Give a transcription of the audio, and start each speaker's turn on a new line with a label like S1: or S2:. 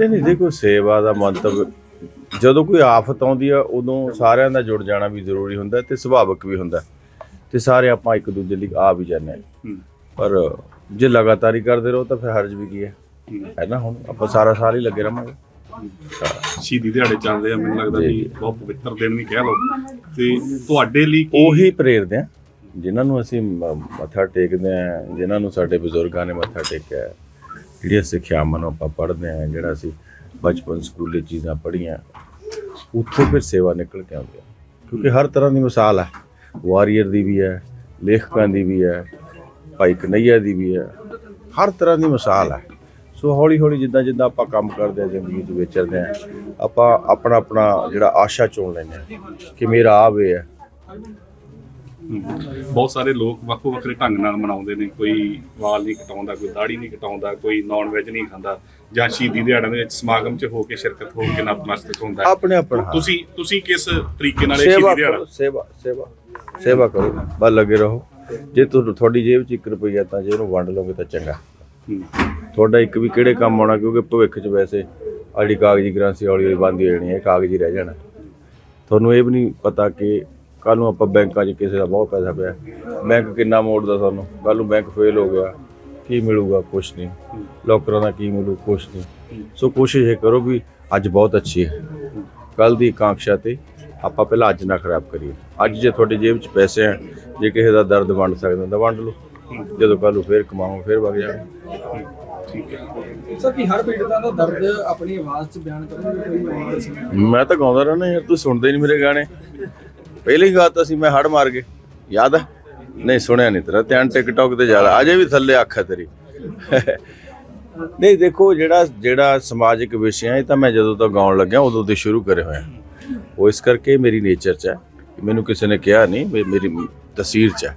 S1: ਨਹੀਂ ਨਹੀਂ ਦੇਖੋ ਸੇਵਾ ਦਾ ਮੰਤਵ ਜਦੋਂ ਕੋਈ ਆਫਤ ਆਉਂਦੀ ਆ ਉਦੋਂ ਸਾਰਿਆਂ ਦਾ ਜੁੜ ਜਾਣਾ ਵੀ ਜ਼ਰੂਰੀ ਹੁੰਦਾ ਤੇ ਸੁਭਾਵਿਕ ਵੀ ਹੁੰਦਾ। ਤੇ ਸਾਰੇ ਆਪਾਂ ਇੱਕ ਦੂਜੇ ਲਈ ਆ ਵੀ ਜਾਂਦੇ ਹਾਂ।
S2: ਹੂੰ।
S1: ਪਰ ਜੇ ਲਗਾਤਾਰ ਹੀ ਕਰਦੇ ਰਹੋ ਤਾਂ ਫਿਰ ਹਰਜ ਵੀ ਕੀ ਹੈ? ਹੈ। ਨਾ ਹੁਣ ਆਪਾਂ ਸਾਰਾ ਸਾਲ ਹੀ ਲੱਗੇ ਰਹਾਂਗੇ।
S2: ਸ਼ਹੀਦੀ ਦਿਹਾੜੇ ਚੱਲਦੇ ਆ ਮੈਨੂੰ ਲੱਗਦਾ ਵੀ ਬਹੁਤ ਪਵਿੱਤਰ ਦਿਨ ਵੀ ਕਹਿ ਲਓ। ਤੇ ਤੁਹਾਡੇ ਲਈ
S1: ਉਹੀ ਪ੍ਰੇਰਦੇ ਆ ਜਿਨ੍ਹਾਂ ਨੂੰ ਅਸੀਂ ਮੱਥਾ ਟੇਕਦੇ ਆ ਜਿਨ੍ਹਾਂ ਨੂੰ ਸਾਡੇ ਬਜ਼ੁਰਗਾਂ ਨੇ ਮੱਥਾ ਟੇਕਿਆ ਹੈ, ਜਿਹੜੀਆਂ ਸਿੱਖਿਆਵਾਂ ਨੂੰ ਆਪਾਂ ਪੜ੍ਹਦੇ ਆ ਜਿਹੜਾ ਅਸੀਂ ਬਚਪਨ ਸਕੂਲੇ ਚੀਜ਼ਾਂ ਪੜ੍ਹੀਆਂ, ਉੱਥੋਂ ਫਿਰ ਸੇਵਾ ਨਿਕਲ ਕੇ ਆਉਂਦੀ ਹੈ। ਕਿਉਂਕਿ ਹਰ ਤਰ੍ਹਾਂ ਦੀ ਮਿਸਾਲ ਹੈ। ਵਾਰੀਅਰ ਦੀ ਵੀ ਹੈ, ਲੇਖਕਾਂ ਦੀ ਵੀ ਹੈ, ਭਾਈ ਕਨਈਆ ਦੀ ਵੀ ਹੈ। ਹਰ ਤਰ੍ਹਾਂ ਦੀ ਮਿਸਾਲ ਹੈ। ਸੋ ਹੌਲੀ ਹੌਲੀ ਜਿੱਦਾਂ ਜਿੱਦਾਂ ਆਪਾਂ ਕੰਮ ਕਰਦੇ ਆ ਜ਼ਿੰਦਗੀ 'ਚ ਵਿਚਰਦੇ ਆ ਆਪਾਂ ਆਪਣਾ ਆਪਣਾ ਜਿਹੜਾ ਆਸ਼ਾ ਚੁਣ ਲੈਂਦੇ ਆ ਕਿ ਮੇਰਾ ਆ ਵੇ ਹੈ।
S2: ਬਹੁਤ ਸਾਰੇ ਲੋਕ ਵੱਖੋ ਵੱਖਰੇ ਢੰਗ ਨਾਲ ਮਨਾਉਂਦੇ ਨੇ। ਕੋਈ ਵਾਲ ਨਹੀਂ ਕਟਾਉਂਦਾ ਕੋਈ ਦਾੜੀ ਨਹੀਂ ਕਟਾਉਂਦਾ ਕੋਈ ਨਾਨ ਵੈਜ ਨਹੀਂ ਖਾਂਦਾ ਜਾਂ ਸ਼ਹੀਦੀ ਦਿਹਾੜਿਆਂ ਦੇ ਵਿੱਚ ਸਮਾਗਮ 'ਚ ਹੋ ਕੇ ਸ਼ਿਰਕਤ ਹੋ ਕੇ ਨਤਮਸਤਕ ਹੁੰਦਾ
S1: ਆਪਣੇ ਆਪਣਾ।
S2: ਤੁਸੀਂ ਤੁਸੀਂ ਕਿਸ ਤਰੀਕੇ ਨਾਲ ਇਹ ਸ਼ਹੀਦੀ ਦਿਹਾੜਾ
S1: ਸੇਵਾ ਸੇਵਾ ਸੇਵਾ ਕਰੋ ਬਸ ਲੱਗੇ ਰਹੋ। ਜੇ ਤੁਹਾ- ਤੁਹਾਡੀ ਜੇਬ 'ਚ 1 ਰੁਪਈਆ ਤਾਂ ਜੇ ਉਹਨੂੰ ਵੰਡ ਲਓਗੇ ਤਾਂ ਚੰਗਾ। ਤੁਹਾਡਾ ਇੱਕ ਵੀ ਕਿਹੜੇ ਕੰਮ ਆਉਣਾ ਕਿਉਂਕਿ ਭਵਿੱਖ 'ਚ ਵੈਸੇ ਆੜੀ ਕਾਗਜ਼ੀ ਕਰੰਸੀ ਹੌਲੀ ਹੌਲੀ ਬੰਦ ਹੋ ਜਾਣੀ ਹੈ ਕਾਗਜ਼ੀ ਰਹਿ ਜਾਣਾ। ਤੁਹਾਨੂੰ ਇਹ ਵੀ ਨਹੀਂ ਪਤਾ ਕਿ ਕੱਲ ਨੂੰ ਆਪਾਂ ਬੈਂਕਾਂ 'ਚ ਕਿਸੇ ਦਾ ਬਹੁਤ ਪੈਸਾ ਪਿਆ। ਬੈਂਕ ਕਿੰਨਾ ਮੋੜਦਾ ਤੁਹਾਨੂੰ ਕੱਲ ਨੂੰ ਬੈਂਕ ਫੇਲ ਹੋ ਗਿਆ। ਕੀ ਮਿਲੂਗਾ? ਕੁਛ ਨਹੀਂ। ਲੋਕਰਾਂ ਦਾ ਕੀ ਮਿਲੂ? ਕੁਛ ਨਹੀਂ। ਸੋ ਕੋਸ਼ਿਸ਼ ਇਹ ਕਰੋ ਵੀ ਅੱਜ ਬਹੁਤ ਅੱਛੀ ਹੈ। ਕੱਲ ਦੀ ਆਕਾਂक्षा ਤੇ ਆਪਾਂ ਪਹਿਲਾਂ ਅੱਜ ਨਾ ਖਰਾਬ ਕਰੀਏ। ਅੱਜ ਜੇ ਤੁਹਾਡੀ ਜੇਬ 'ਚ ਪੈਸੇ ਆ ਜੇ ਕਿਸੇ ਦਾ ਦਰਦ ਵੰਡ ਸਕਦੇ ਹੋ ਤਾਂ ਵੰਡ ਲਓ। ਜਦੋਂ ਕੱਲ ਨੂੰ ਫੇਰ ਕਮਾਓ ਫੇਰ ਵਗ ਜਾਣਾ
S2: ਠੀਕ ਹੈ
S3: ਸਰ ਕੀ ਹਰ ਪੀੜਤਾਂ ਦਾ ਦਰਦ ਆਪਣੀ ਆਵਾਜ਼ 'ਚ ਬਿਆਨ ਕੋਈ ਸੁਣਾਓ
S1: ਮੈਂ ਤਾਂ ਗਾਉਂਦਾ ਰਹਿਣਾ ਯਾਰ ਤੂੰ ਸੁਣਦਾ ਨਹੀਂ ਮੇਰੇ ਗਾਣੇ। ਪਹਿਲੀ ਗੱਲ ਤਾਂ ਅਸੀਂ ਮੈਂ ਹੜ ਮਾਰ ਗਏ। ਯਾਦ ਹੈ ਨਹੀਂ, ਸੁਣਿਆ ਨਹੀਂ ਤੇਰਾ। ਧਿਆਨ ਟਿਕਟੌਕ ਤੇ ਜ਼ਿਆਦਾ। ਅਜੇ ਵੀ ਥੱਲੇ ਅੱਖ ਹੈ ਤੇਰੀ। ਨਹੀਂ, ਦੇਖੋ, ਜਿਹੜਾ ਜਿਹੜਾ ਸਮਾਜਿਕ ਵਿਸ਼ੇ ਆ ਇਹ ਤਾਂ ਮੈਂ ਜਦੋਂ ਤੋਂ ਗਾਉਣ ਲੱਗਿਆ, ਉਦੋਂ ਤੋਂ ਸ਼ੁਰੂ ਕਰੇ ਹੋਇਆ ਉਹ ਇਸ ਕਰਕੇ ਮੇਰੀ ਨੇਚਰ ਚ ਹੈ ਮੈਨੂੰ ਕਿਸੇ ਨੇ ਕਿਹਾ ਨਹੀਂ ਮੇਰੀ ਤਸਵੀਰ ਚ ਹੈ।